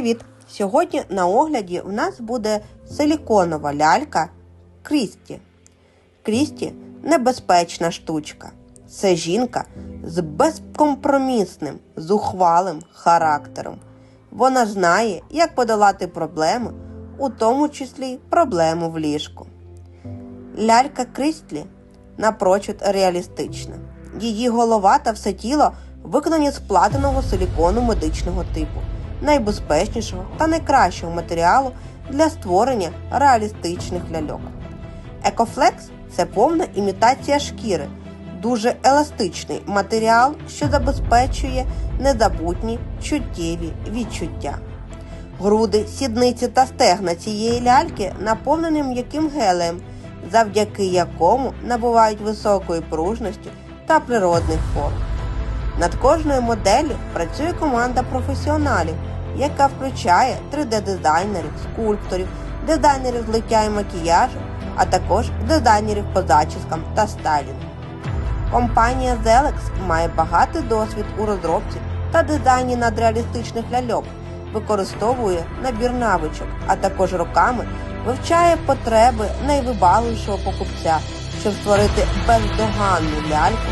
Привіт! Сьогодні на огляді в нас буде силіконова лялька Крісті. Крісті небезпечна штучка. Це жінка з безкомпромісним, зухвалим характером. Вона знає, як подолати проблеми, у тому числі проблему в ліжку. Лялька Крістлі напрочуд реалістична. Її голова та все тіло виконані з платинового силікону медичного типу, найбезпечнішого та найкращого матеріалу для створення реалістичних ляльок. Екофлекс це повна імітація шкіри, дуже еластичний матеріал, що забезпечує незабутні чуттєві відчуття. Груди, сідниці та стегна цієї ляльки наповнені м'яким гелем, завдяки якому набувають високої пружності та природних форм. Над кожною моделлю працює команда професіоналів, яка включає 3D-дизайнерів, скульпторів, дизайнерів злиття і макіяжу, а також дизайнерів по зачіскам та стайлінгу. Компанія Zelex має багатий досвід у розробці та дизайні надреалістичних ляльок, використовує набір навичок, а також роками вивчає потреби найвибагливішого покупця, щоб створити бездоганну ляльку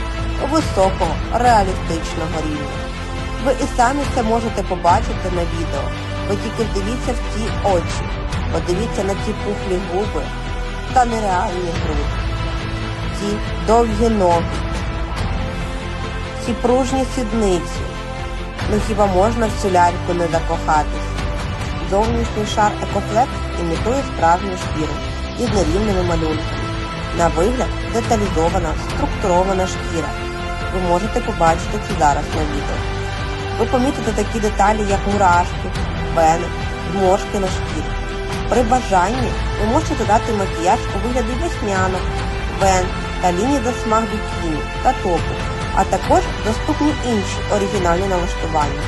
високого реалістичного рівня. Ви і самі це можете побачити на відео. Ви тільки дивіться в ці очі, подивіться на ці пухлі губи та нереальні груди, ці довгі ноги, ці пружні сідниці. Ну хіба можна в цю ляльку не закохатись? Зовнішній шар екофлекс імітує справжню шкіру із нерівними малюнками. На вигляд деталізована, структурована шкіра. Ви можете побачити це зараз на відео. Ви помітите такі деталі, як мурашки, вени, зморшки на шкірі. При бажанні ви можете додати макіяж у вигляді веснянок, вен та ліній засмаг бікіні та топу, а також доступні інші оригінальні налаштування.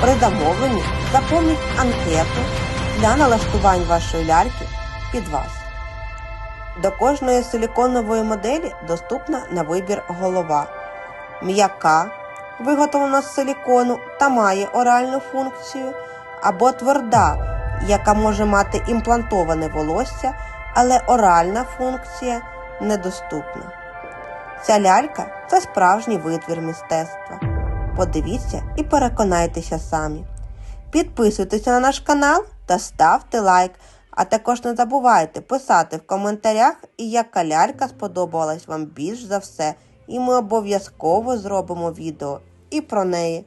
При замовленні заповніть анкету для налаштувань вашої ляльки під вас. До кожної силіконової моделі доступна на вибір голова. М'яка, виготовлена з силікону та має оральну функцію, або тверда, яка може мати імплантоване волосся, але оральна функція недоступна. Ця лялька це справжній витвір мистецтва. Подивіться і переконайтеся самі. Підписуйтеся на наш канал та ставте лайк, а також не забувайте писати в коментарях, яка лялька сподобалась вам більш за все, і ми обов'язково зробимо відео і про неї.